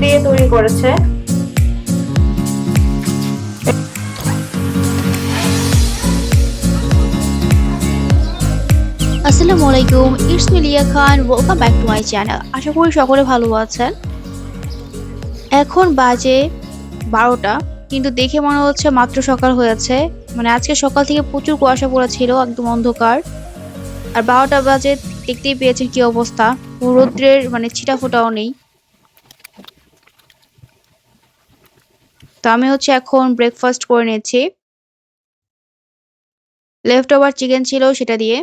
দিয়ে তৈরি করেছে। আসসালামু আলাইকুম, it's Milia Khan welcome back to my channel আশা করি সকলে ভালো আছেন। এখন বাজে বারোটা, কিন্তু দেখে মনে হচ্ছে মাত্র সকাল হয়েছে। মানে আজকে সকাল থেকে প্রচুর কুয়াশা পড়েছিল, একদম অন্ধকার। আর বারোটা বাজে দেখতেই পেয়েছেন কি অবস্থা। রৌদ্রের মানে ছিটা ফোটাও নেই। আমি হচ্ছে এখন ব্রেকফাস্ট করে নিয়েছি লেফট ওভার চিকেন ছিল সেটা দিয়ে।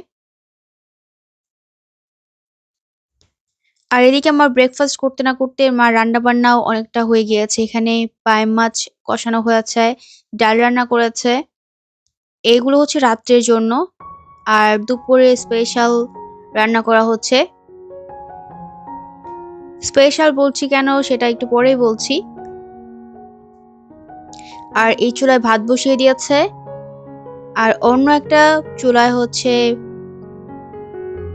আর এদিকে আমার ব্রেকফাস্ট করতে না করতে মা রান্না বান্নাও অনেকটা হয়ে গিয়েছে। এখানে পায়ে মাছ কষানো হয়েছে, ডাল রান্না করেছে। এইগুলো হচ্ছে রাত্রের জন্য। আর দুপুরে স্পেশাল রান্না করা হচ্ছে। স্পেশাল বলছি কেন সেটা একটু পরেই বলছি। আর এই চুলায় ভাত বসিয়ে দিয়েছে। আর অন্য একটা চুলায় হচ্ছে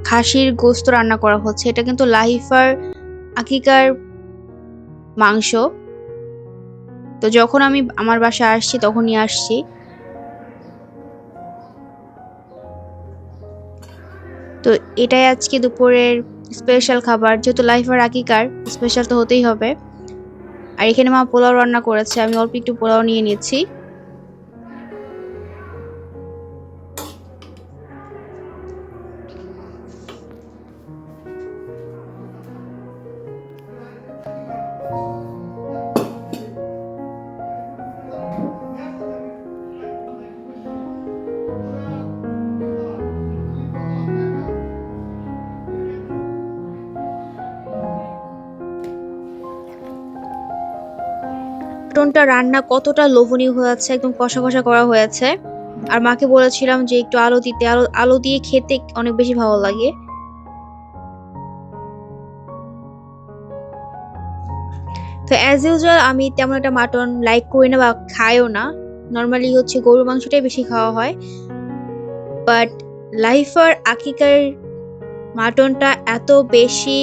খাসির গোস্ত রান্না করা হচ্ছে। এটা কিন্তু লাহিফার আকিকার মাংস। তো যখন আমি আমার বাসায় আসছি, তখনই আসছি। তো এটাই আজকে দুপুরের স্পেশাল খাবার। যেহেতু লাইফার আকিকার, স্পেশাল তো হতেই হবে। আর এখানে মা পোলাও রান্না করেছে আমি অল্প একটু পোলাও নিয়ে নিচ্ছি। মটনটা রান্না কতটা লোভনীয় হয়েছে একদম কষা কষা করা হয়েছে আর মাকে বলেছিলাম যে একটু আলু দিতে, আলু আলু দিয়ে খেতে অনেক বেশি ভালো লাগে। তো অ্যাজ ইউজুয়াল আমি তেমন একটা মাটন লাইক করি না বা খাইও না। নর্মালি হচ্ছে গরুর মাংসটাই বেশি খাওয়া হয়। বাট লাইফার আকিকার মাটনটা এত বেশি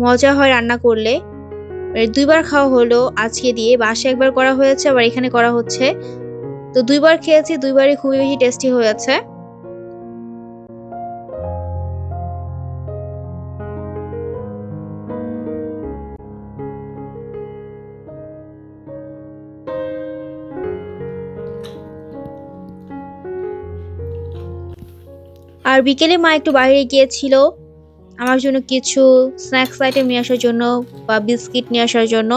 মজা হয় রান্না করলে। দুইবার খাওয়া হলো, আজকে দিয়ে বাসে একবার করা হয়েছে, আবার এখানে করা হচ্ছে। তো দুইবার খেয়েছি, দুইবারই খুবই বেশি টেস্টি হয়েছে। আর বিকেলে মা একটু বাইরে গিয়েছিল। আমার জন্য কিছু স্ন্যাক্স আইটেম নিয়ে আসার জন্য বা বিস্কিট নিয়ে আসার জন্য।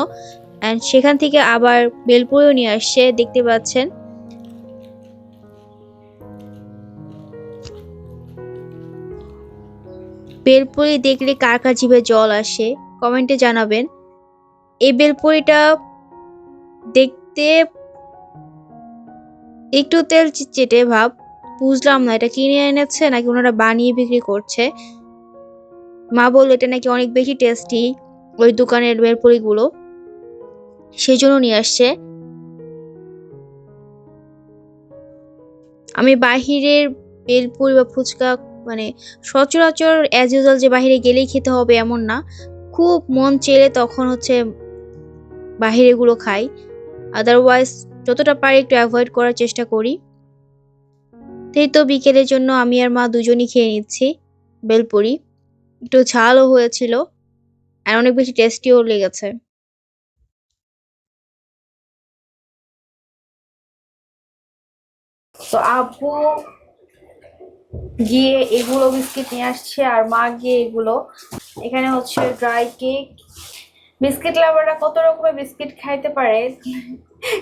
অ্যান্ড সেখান থেকে আবার বেলপুরিও নিয়ে আসছে, দেখতে পাচ্ছেন। বেলপুরি দেখলে কার কার জিভে জল আসে কমেন্টে জানাবেন। এই বেলপুরিটা দেখতে একটু তেল চেটে ভাব, বুঝলাম না এটা কিনে এনেছে নাকি ওনারা বানিয়ে বিক্রি করছে। মা বলল, এটা নাকি অনেক বেশি টেস্টি ওই দোকানের বেলপুরিগুলো সেই জন্য নিয়ে আসছে। আমি বাহিরের বেলপুরি বা ফুচকা মানে সচরাচর অ্যাজ ইউজুয়াল যে বাহিরে গেলেই খেতে হবে এমন না। খুব মন চেলে তখন হচ্ছে বাহিরে গুলো খাই। আদারওয়াইজ যতটা পারি একটু অ্যাভয়েড করার চেষ্টা করি। এই তো বিকেলের জন্য আমি আর মা দুজনই খেয়ে নিচ্ছি বেলপুরি একটু ঝালও হয়েছিল আর অনেক বেশি টেস্টিও লেগেছে। তো আপু গিয়ে এগুলো বিস্কিট নিয়ে আসছে আর মা গিয়ে এগুলো। এখানে হচ্ছে ড্রাই কেক বিস্কিট লাভাররা কত রকমের বিস্কিট খাইতে পারে?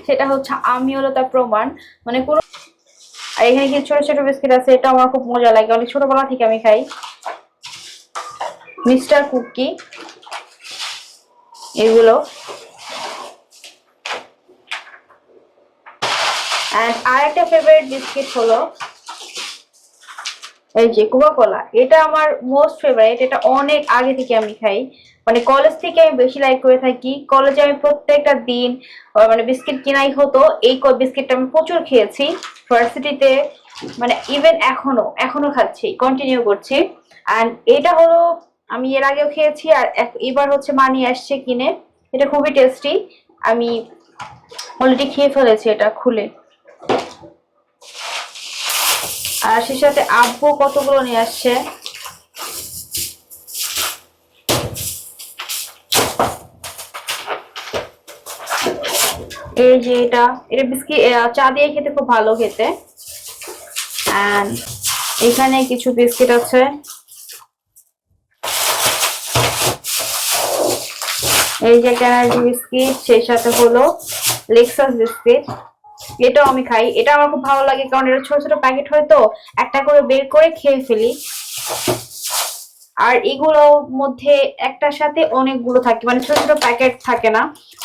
সেটা হচ্ছে আমি হলো তার প্রমাণ। মানে কোনো আর এখানে কিছু ছোট ছোট বিস্কিট আছে? এটা আমার খুব মজা লাগে। অনেক ছোটবেলা থেকে আমি খাই। মিস্টার কুকি, এগুলো। অ্যান্ড আরেকটা ফেভারিট বিস্কিট হলো এই যে কোকা কোলা এটা আমার মোস্ট ফেভারিট এটা অনেক আগে থেকে আমি খাই। মানে কলেজ থেকে আমি বেশি লাইক করে থাকি। কলেজে আমি প্রত্যেকটা দিন মানে বিস্কিট কিনাই হতো। এই বিস্কিটটা আমি প্রচুর খেয়েছি। ভার্সিটিতে মানে ইভেন এখনও এখনও খাচ্ছি। কন্টিনিউ করছি। অ্যান্ড এটা হলো আমি এর আগেও খেয়েছি আর এবার হচ্ছে মা নিয়ে আসছে কিনে। এটা খুবই টেস্টি আমি অলরেডি খেয়ে ফেলেছি এটা খুলে। আর সে সাথে আব্বু কতগুলো নিয়ে আসছে? এই যে এটা এটা বিস্কিট চা দিয়ে খেতে খুব ভালো খেতে। এখানে কিছু বিস্কিট আছে। এই যে একটা এনার্জি বিস্কিট সেই সাথে হলো লেক্সাস বিস্কিট। এটাও আমি খাই। এটা আমার খুব ভালো লাগে কারণ এটা ছোট ছোট প্যাকেট হয় তো একটা করে বের করে খেয়ে ফেলি। আর এগুলোর মধ্যে একটার সাথে অনেকগুলো থাকে। মানে ছোট ছোট প্যাকেট থাকে না।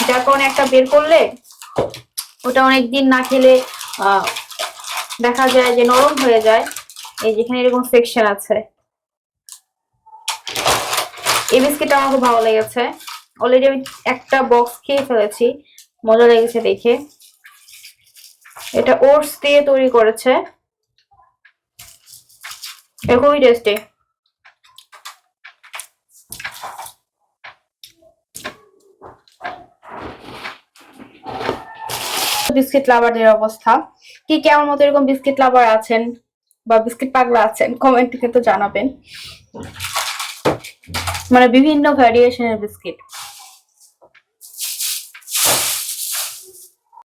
যার কারণে একটা বের করলে ওটা অনেক দিন না খেলে আহ, দেখা যায় যে নরম হয়ে যায়। এই যেখানে এরকম সেকশন আছে। এই বিস্কিটটা আমার খুব ভালো লেগেছে। অলরেডি আমি একটা বক্স খেয়ে ফেলেছি। মজা লেগেছে দেখে। এটা ওটস দিয়ে তৈরি করেছে। খুবই টেস্টি বিস্কিট লাভারদের অবস্থা। কি কেমন মতো এরকম বিস্কিট লাভার আছেন বা বিস্কিট পাগলা আছেন? কমেন্ট থেকে তো জানাবেন। মানে বিভিন্ন ভ্যারিয়েশনের বিস্কিট